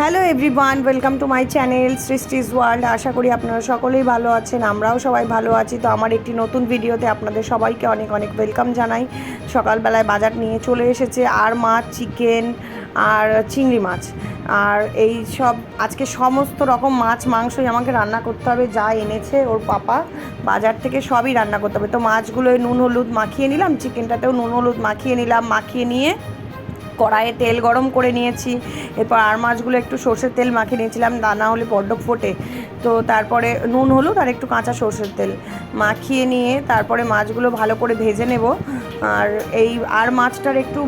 Hello everyone welcome to my channel Srishti's world আশা করি আপনারা সকলেই ভালো আছেন, আমরাও সবাই ভালো আছি। তো আমার একটি নতুন ভিডিওতে আপনাদের সবাইকে অনেক অনেক ওয়েলকাম জানাই। সকালবেলায় বাজার নিয়ে চলে এসেছে আর মাছ চিকেন আর চিংড়ি মাছ। আর এই সব, আজকে সমস্ত রকম মাছ, মাংসই আমাকে রান্না করতে হবে, যা এনেছে ওর পাপা। বাজার থেকে সবই রান্না করতে হবে। তো মাছগুলোয় নুন, হলুদ মাখিয়ে নিলাম চিকেনটাতেও নুন, হলুদ মাখিয়ে নিলাম, মাখিয়ে নিয়ে কড়াইয়ে তেল গরম করে নিয়েছি। এরপর আর মাছগুলো একটু সর্ষের তেল মাখিয়ে নিয়েছিলাম দানা হলে বড্ড ফোটে। তো তারপরে নুন, হলুদ আর একটু কাঁচা সর্ষের তেল মাখিয়ে নিয়ে তারপরে মাছগুলো ভালো করে ভেজে নেব। আর এই আর মাছটার একটু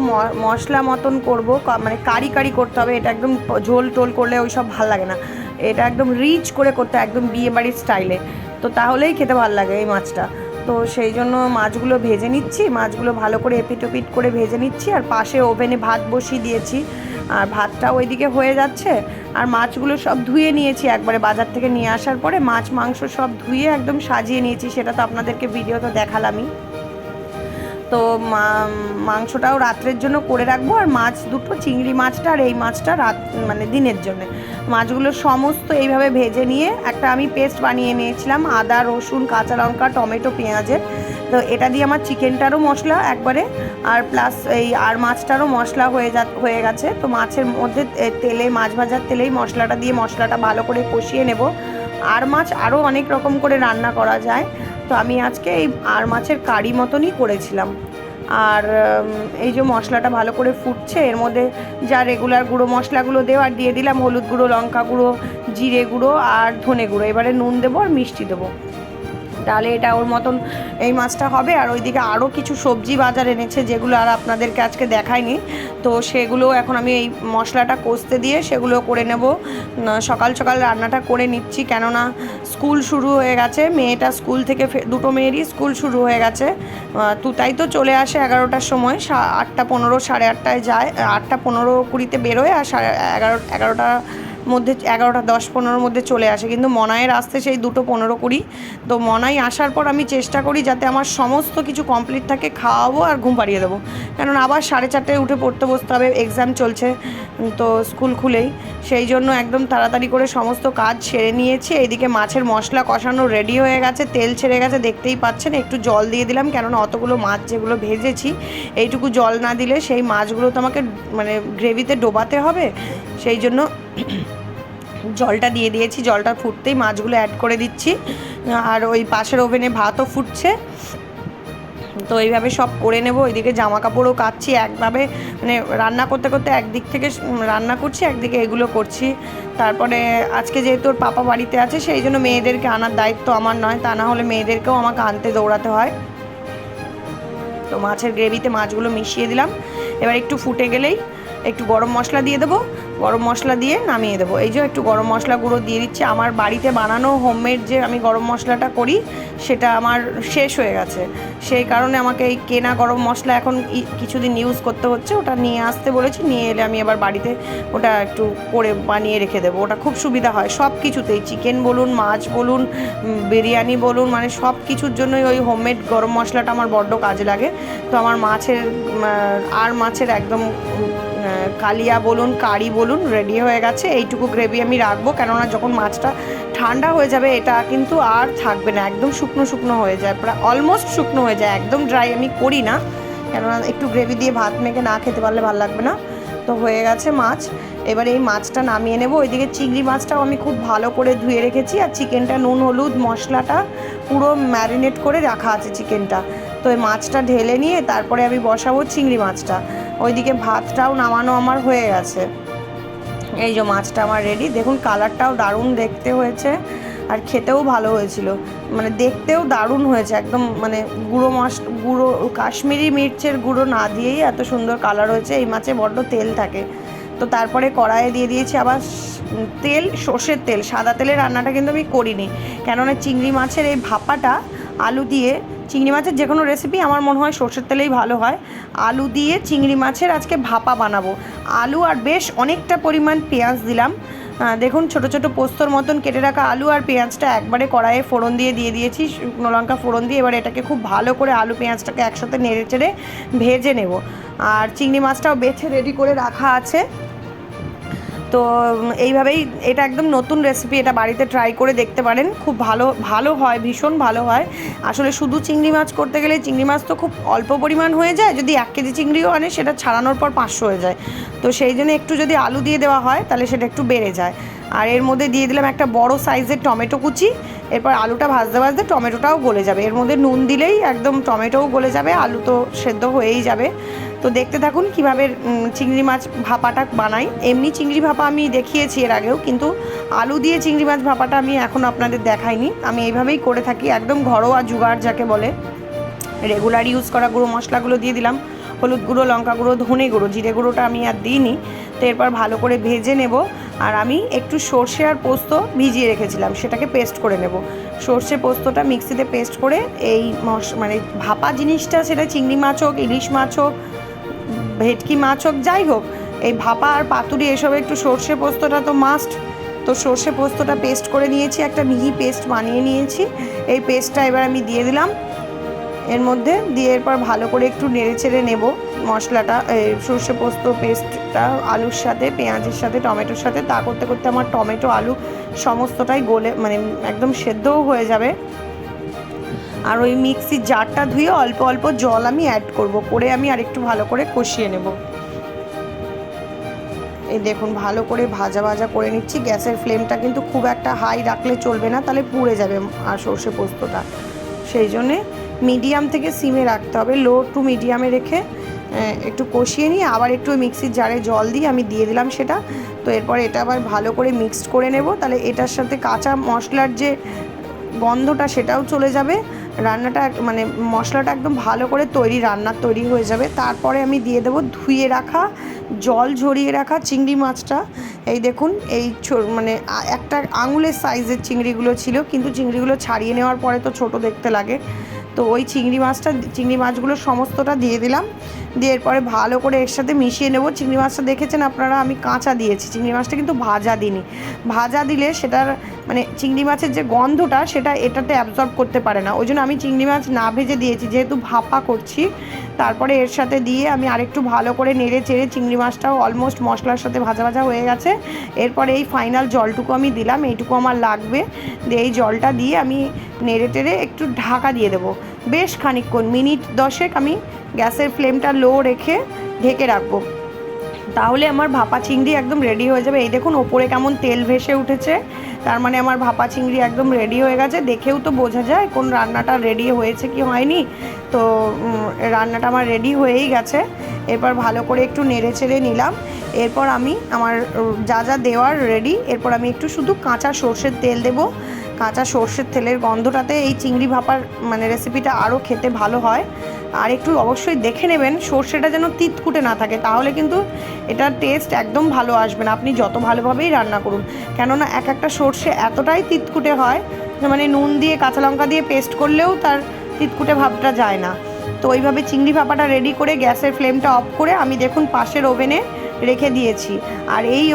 মশলা মতন করব মানে কারি কারি করতে হবে। এটা একদম ঝোল টোল করলে ওই সব ভালো লাগে না। এটা একদম রিচ করে করতে একদম বিয়ে বাড়ির স্টাইলে। তো তাহলেই খেতে ভালো লাগে এই মাছটা। তো সেই জন্য মাছগুলো ভেজে নিচ্ছি। মাছগুলো ভালো করে এপিটোপিট করে ভেজে নিচ্ছি আর পাশে ওভেনে ভাত বসিয়ে দিয়েছি। আর ভাতটা ওইদিকে হয়ে যাচ্ছে। আর মাছগুলো সব ধুয়ে নিয়েছি একবারে বাজার থেকে নিয়ে আসার পরে। মাছ, মাংস সব ধুয়ে একদম সাজিয়ে নিয়েছি, সেটা তো আপনাদেরকে ভিডিও তো দেখালামই। তো মাংসটাও রাত্রের জন্য করে রাখব আর মাছ দুটো, চিংড়ি মাছটা আর এই মাছটা রাত মানে দিনের জন্য। মাছগুলো সমস্ত এইভাবে ভেজে নিয়ে একটা আমি পেস্ট বানিয়ে নিয়েছিলাম, আদা, রসুন, কাঁচা লঙ্কা, টমেটো, পেঁয়াজের। তো এটা দিয়ে আমার চিকেনটারও মশলা একবারে, আর প্লাস এই আর মাছটারও মশলা হয়ে যা, হয়ে গেছে। তো মাছের মধ্যে তেলে, মাছ ভাজার তেলেই মশলাটা দিয়ে মশলাটা ভালো করে কষিয়ে নেব। আর মাছ আরও অনেক রকম করে রান্না করা যায়। তো আমি আজকে এই আর মাছের কারি মতনই করেছিলাম। আর এই যে মশলাটা ভালো করে ফুটছে, এর মধ্যে যা রেগুলার গুঁড়ো মশলাগুলো দেওয়া আর দিয়ে দিলাম হলুদ গুঁড়ো, লঙ্কা গুঁড়ো, জিরে গুঁড়ো, আর ধনে গুঁড়ো। এবারে নুন দেবো আর মিষ্টি দেবো। তাহলে এটা ওর মতন এই মাছটা হবে। আর ওইদিকে আরও কিছু সবজি বাজার এনেছে, যেগুলো আর আপনাদেরকে আজকে দেখায়নি তো সেগুলো এখন আমি এই মশলাটা কষতে দিয়ে সেগুলো করে নেব। সকাল সকাল রান্নাটা করে নিচ্ছি, কেননা স্কুল শুরু হয়ে গেছে। মেয়েটা স্কুল থেকে দুটো মেয়েরই স্কুল শুরু হয়ে গেছে। তুতাই তো চলে আসে এগারোটার সময় আটটা পনেরো, সাড়ে আটটায় যায়, আটটা পনেরো কুড়িতে বেরোয় আর সাড়ে এগারো, এগারোটা মধ্যে এগারোটা দশ পনেরোর মধ্যে চলে আসে। কিন্তু মনায়ের আসতে সেই দুটো পনেরো কুড়ি। তো মনাই আসার পর আমি চেষ্টা করি যাতে আমার সমস্ত কিছু কমপ্লিট থাকে, খাওয়াবো আর ঘুম পাড়িয়ে দেবো। কেননা আবার সাড়ে চারটায় উঠে পড়তে বসতে হবে এক্সাম চলছে তো স্কুল খুলেই। সেই জন্য একদম তাড়াতাড়ি করে সমস্ত কাজ সেরে নিয়েছি। এইদিকে মাছের মশলা কষানো রেডি হয়ে গেছে, তেল ছেড়ে গেছে, দেখতেই পাচ্ছেন, একটু জল দিয়ে দিলাম। কেননা অতগুলো মাছ যেগুলো ভেজেছি, এইটুকু জল না দিলে সেই মাছগুলো তো আমাকে মানে গ্রেভিতে ডোবাতে হবে। সেই জন্য জলটা দিয়ে দিয়েছি, জলটা ফুটতেই মাছগুলো অ্যাড করে দিচ্ছি। আর ওই পাশের ওভেনে ভাতও ফুটছে। তো এইভাবে সব করে নেব, ওইদিকে জামা কাপড়ও কাচ্ছি একভাবে মানে রান্না করতে করতে একদিক থেকে রান্না করছি, একদিকে এগুলো করছি। তারপরে আজকে যেহেতু ওর পাপা বাড়িতে আছে, সেই জন্য মেয়েদেরকে আনার দায়িত্ব আমার নয়, তা না হলে মেয়েদেরকেও আমাকে আনতে দৌড়াতে হয়। তো মাছের গ্রেভিতে মাছগুলো মিশিয়ে দিলাম। এবার একটু ফুটে গেলেই একটু গরম মশলা দিয়ে দেবো গরম মশলা দিয়ে নামিয়ে দেবো। এই যে একটু গরম মশলা গুঁড়ো দিয়ে দিচ্ছি। আমার বাড়িতে বানানো হোমমেড যে আমি গরম মশলাটা করি, সেটা আমার শেষ হয়ে গেছে। সেই কারণে আমাকে এই কেনা গরম মশলা এখন কিছুদিন ইউজ করতে হচ্ছে। ওটা নিয়ে আসতে বলেছি। নিয়ে এলে আমি আবার বাড়িতে ওটা একটু করে বানিয়ে রেখে দেবো। ওটা খুব সুবিধা হয় সব কিছুতেই। চিকেন বলুন, মাছ বলুন বিরিয়ানি বলুন মানে সব কিছুর জন্যই ওই হোমমেড গরম মশলাটা আমার বড্ড কাজে লাগে। তো আমার মাছের আর মাছের একদম কালিয়া বলুন, কারি বলুন রেডি হয়ে গেছে। এইটুকু গ্রেভি আমি রাখব, কেননা যখন মাছটা ঠান্ডা হয়ে যাবে, এটা কিন্তু আর থাকবে না, একদম শুকনো শুকনো হয়ে যায়, প্রায় অলমোস্ট শুকনো হয়ে যায়, একদম ড্রাই আমি করি না, কেননা একটু গ্রেভি দিয়ে ভাত মেখে না খেতে পারলে ভালো লাগবে না। তো হয়ে গেছে মাছ, এবার এই মাছটা নামিয়ে নেব, ওইদিকে চিংড়ি মাছটাও আমি খুব ভালো করে ধুয়ে রেখেছি, আর চিকেনটা নুন, হলুদ, মশলাটা পুরো ম্যারিনেট করে রাখা আছে চিকেনটা তো এই মাছটা ঢেলে নিয়ে তারপরে আমি বসাবো চিংড়ি মাছটা। ওইদিকে ভাতটাও নামানো আমার হয়ে গেছে। এই যে মাছটা আমার রেডি দেখুন কালারটাও দারুণ দেখতে হয়েছে আর খেতেও ভালো হয়েছিল। মানে দেখতেও দারুণ হয়েছে, একদম মানে গুঁড়ো মাছ, গুঁড়ো, কাশ্মীরি মির্চের গুঁড়ো না দিয়েই এত সুন্দর কালার হয়েছে। এই মাছে বড্ড তেল থাকে। তো তারপরে কড়াইয়ে দিয়ে দিয়েছি আবার তেল, সর্ষের তেল। সাদা তেলের রান্নাটা কিন্তু আমি করিনি। কেননা চিংড়ি মাছের এই ভাপাটা আলু দিয়ে চিংড়ি মাছের যে কোনো রেসিপি আমার মনে হয় সর্ষের তেলেই ভালো হয়। আলু দিয়ে চিংড়ি মাছের আজকে ভাপা বানাবো। আলু আর বেশ অনেকটা পরিমাণ পেঁয়াজ দিলাম। দেখুন ছোট ছোট পোস্তর মতন কেটে রাখা আলু আর পেঁয়াজটা একবারে কড়াইয়ে ফোড়ন দিয়ে দিয়ে দিয়েছি। শুকনো লঙ্কা ফোড়ন দিয়ে এবার এটাকে খুব ভালো করে আলু পেঁয়াজটাকে একসাথে নেড়ে চেড়ে ভেজে নেব। আর চিংড়ি মাছটাও বেছে রেডি করে রাখা আছে। তো এইভাবেই এটা একদম নতুন রেসিপি এটা বাড়িতে ট্রাই করে দেখতে পারেন। খুব ভালো ভালো হয়, ভীষণ ভালো হয়। আসলে শুধু চিংড়ি মাছ করতে গেলে চিংড়ি মাছ তো খুব অল্প পরিমাণ হয়ে যায়, যদি এক কেজি চিংড়িও আনে সেটা ছাড়ানোর পর পাঁচশো হয়ে যায়। তো সেই জন্য একটু যদি আলু দিয়ে দেওয়া হয়, তাহলে সেটা একটু বেড়ে যায়। আর এর মধ্যে দিয়ে দিলাম একটা বড় সাইজের টমেটো কুচি, এরপর আলুটা ভাজতে ভাজতে টমেটোটাও গলে যাবে। এর মধ্যে নুন দিলেই একদম টমেটোও গলে যাবে, আলু তো সেদ্ধ হয়েই যাবে। তো দেখতে থাকুন কীভাবে চিংড়ি মাছ ভাপাটা বানাই। এমনি চিংড়ি ভাপা আমি দেখিয়েছি এর আগেও, কিন্তু আলু দিয়ে চিংড়ি মাছ ভাপাটা আমি এখন আপনাদের দেখাইনি। আমি এইভাবেই করে থাকি, একদম ঘরোয়া জুগাড় যাকে বলে। রেগুলার ইউজ করা গুঁড়ো মশলাগুলো দিয়ে দিলাম। হলুদ গুঁড়ো, লঙ্কা গুঁড়ো, ধনে গুঁড়ো, জিরে গুঁড়োটা আমি আর দিইনি। তো এরপর ভালো করে ভেজে নেব। আর আমি একটু সর্ষে আর পোস্ত ভিজিয়ে রেখেছিলাম, সেটাকে পেস্ট করে নেব। সর্ষে পোস্তটা মিক্সিতে পেস্ট করে এই মানে ভাপা জিনিসটা, সেটা চিংড়ি মাছ হোক, ইলিশ মাছ হোক ভেটকি মাছ হোক, যাই হোক, এই ভাপা আর পাতুরি, এসব একটু সর্ষে পোস্তটা তো মাস্ট তো সর্ষে পোস্তটা পেস্ট করে নিয়েছি, একটা মিহি পেস্ট বানিয়ে নিয়েছি। এই পেস্টটা এবার আমি দিয়ে দিলাম। এর মধ্যে দিয়ে এরপর ভালো করে একটু নেড়ে চেড়ে নেব মশলাটা এই সর্ষে পোস্ত পেস্টটা আলুর সাথে, পেঁয়াজের সাথে, টমেটোর সাথে। তা করতে করতে আমার টমেটো, আলু সমস্তটাই গলে মানে একদম সেদ্ধও হয়ে যাবে। আর ওই মিক্সির জারটা ধুয়ে অল্প অল্প জল আমি অ্যাড করব। করে আমি আরেকটু ভালো করে কষিয়ে নেব। এই দেখুন, ভালো করে ভাজা ভাজা করে নিচ্ছি। গ্যাসের ফ্লেমটা কিন্তু খুব একটা হাই রাখলে চলবে না, তাহলে পুড়ে যাবে আর সর্ষে পোস্তটা। সেই জন্যে মিডিয়াম থেকে সিমে রাখতে হবে। লো টু মিডিয়ামে রেখে একটু কষিয়ে নিয়ে আবার একটু মিক্সির জারে জল দিয়ে আমি দিয়ে দিলাম সেটা। তো এরপর এটা আবার ভালো করে মিক্সড করে নেব। তাহলে এটার সাথে কাঁচা মশলার যে গন্ধটা সেটাও চলে যাবে। রান্নাটা মানে মশলাটা একদম ভালো করে তৈরি রান্নার তৈরি হয়ে যাবে। তারপরে আমি দিয়ে দেবো ধুয়ে রাখা জল ঝরিয়ে রাখা চিংড়ি মাছটা। এই দেখুন, এই মানে একটা আঙুলের সাইজের চিংড়িগুলো ছিল, কিন্তু চিংড়িগুলো ছাড়িয়ে নেওয়ার পরে তো ছোট দেখতে লাগে। তো ওই চিংড়ি মাছটা, চিংড়ি মাছগুলো সমস্তটা দিয়ে দিলাম। দিয়ে এরপরে ভালো করে এর সাথে মিশিয়ে নেব। চিংড়ি মাছটা দেখেছেন আপনারা, আমি কাঁচা দিয়েছি। চিংড়ি মাছটা কিন্তু ভাজা দিইনি। ভাজা দিলে সেটার মানে চিংড়ি মাছের যে গন্ধটা, সেটা এটাতে অ্যাবজর্ব করতে পারে না। ওই জন্য আমি চিংড়ি মাছ না ভেজে দিয়েছি, যেহেতু ভাপা করছি তারপরে এর সাথে দিয়ে আমি আরেকটু ভালো করে নেড়ে চেড়ে চিংড়ি মাছটাও অলমোস্ট মশলার সাথে ভাজা ভাজা হয়ে গেছে। এরপরে এই ফাইনাল জলটুকু আমি দিলাম, এইটুকু আমার লাগবে। দিয়ে এই জলটা দিয়ে আমি নেড়ে টেড়ে একটু ঢাকা দিয়ে দেবো। বেশ খানিকক্ষণ, মিনিট দশেক আমি গ্যাসের ফ্লেমটা লো রেখে ঢেকে রাখব। তাহলে আমার ভাপা চিংড়ি একদম রেডি হয়ে যাবে। এই দেখুন, ওপরে কেমন তেল ভেসে উঠেছে। তার মানে আমার ভাপা চিংড়ি একদম রেডি হয়ে গেছে। দেখেও তো বোঝা যায় কোন রান্নাটা রেডি হয়েছে কি হয়নি। তো রান্নাটা আমার রেডি হয়েই গেছে। এরপর ভালো করে একটু নেড়ে চেড়ে নিলাম। এরপর আমি আমার যা যা দেওয়ার রেডি এরপর আমি একটু শুধু কাঁচা সর্ষের তেল দেবো। কাঁচা সর্ষের তেলের গন্ধটাতে এই চিংড়ি ভাপার মানে রেসিপিটা আরও খেতে ভালো হয়। আর একটু অবশ্যই দেখে নেবেন, সর্ষেটা যেন তিতকুটে না থাকে, তাহলে কিন্তু এটার টেস্ট একদম ভালো আসবে না। আপনি যত ভালোভাবেই রান্না করুন, কেননা এক একটা সর্ষে এতটাই তিতকুটে হয় মানে নুন দিয়ে, কাঁচা লঙ্কা দিয়ে পেস্ট করলেও তার তিতকুটে ভাবটা যায় না। তো ওইভাবে চিংড়ি ভাপাটা রেডি করে গ্যাসের ফ্লেমটা অফ করে আমি দেখুন পাশের ওভেনে রেখে দিয়েছি। আর এই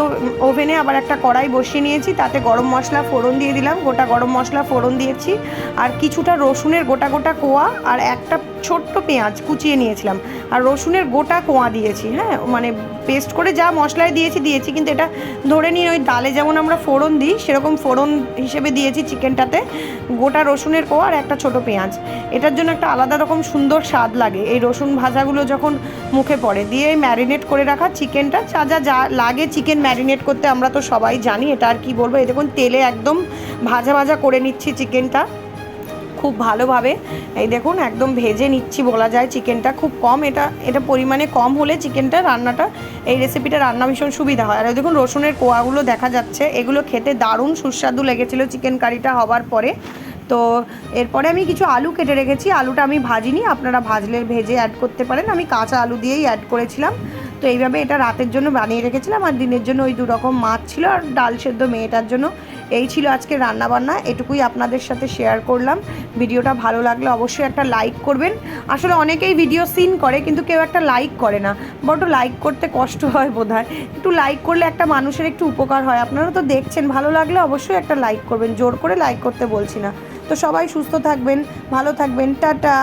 ওভেনে আবার একটা কড়াই বসিয়ে নিয়েছি, তাতে গরম মশলা ফোড়ন দিয়ে দিলাম। গোটা গরম মশলা ফোড়ন দিয়েছি। আর কিছুটা রসুনের গোটা গোটা কোয়া আর একটা ছোট্ট পেঁয়াজ কুচিয়ে নিয়েছিলাম। আর রসুনের গোটা কোয়া দিয়েছি হ্যাঁ? মানে পেস্ট করে যা মশলায় দিয়েছি দিয়েছি। কিন্তু এটা ধরে নিয়ে ওই ডালে যেমন আমরা ফোড়ন দিই, সেরকম ফোড়ন হিসেবে দিয়েছি চিকেনটাতে। গোটা রসুনের কোয়া আর একটা ছোট পেঁয়াজ। এটার জন্য একটা আলাদা রকম সুন্দর স্বাদ লাগে। এই রসুন ভাজাগুলো যখন মুখে পড়ে, দিয়ে ম্যারিনেট করে রাখা চিকেনটা। যা যা যা লাগে চিকেন ম্যারিনেট করতে আমরা তো সবাই জানি। এটা আর কি বলব? এই দেখুন, তেলে একদম ভাজা ভাজা করে নিচ্ছি চিকেনটা। খুব ভালোভাবে। এই দেখুন, একদম ভেজে নিচ্ছি বলা যায় চিকেনটা। খুব কম এটা এটা পরিমাণে কম হলে চিকেনটা রান্নাটা, এই রেসিপিটা রান্না ভীষণ সুবিধা হয়। আর দেখুন, রসুনের কোয়াগুলো দেখা যাচ্ছে। এগুলো খেতে দারুণ সুস্বাদু লেগেছিলো চিকেন কারিটা হওয়ার পরে। তো এরপরে আমি কিছু আলু কেটে রেখেছি। আলুটা আমি ভাজিনি, আপনারা ভাজলে ভেজে অ্যাড করতে পারেন। আমি কাঁচা আলু দিয়েই অ্যাড করেছিলাম। তো এইভাবে এটা রাতের জন্য বানিয়ে রেখেছিলাম। আর দিনের জন্য ওই দু রকম মাছ ছিল আর ডাল সেদ্ধ মেয়েটার জন্য। এই ছিল আজকে রান্নাবান্না, এটুকুই আপনাদের সাথে শেয়ার করলাম। ভিডিওটা ভালো লাগলে অবশ্যই একটা লাইক করবেন। আসলে অনেকেই ভিডিও সিন করে, কিন্তু কেউ একটা লাইক করে না। বড্ড লাইক করতে কষ্ট হয় বোধ হয় একটু লাইক করলে একটা মানুষের একটু উপকার হয়। আপনারা তো দেখছেন, ভালো লাগলে অবশ্যই একটা লাইক করবেন। জোর করে লাইক করতে বলছি না। তো সবাই সুস্থ থাকবেন, ভালো থাকবেন। টাটা!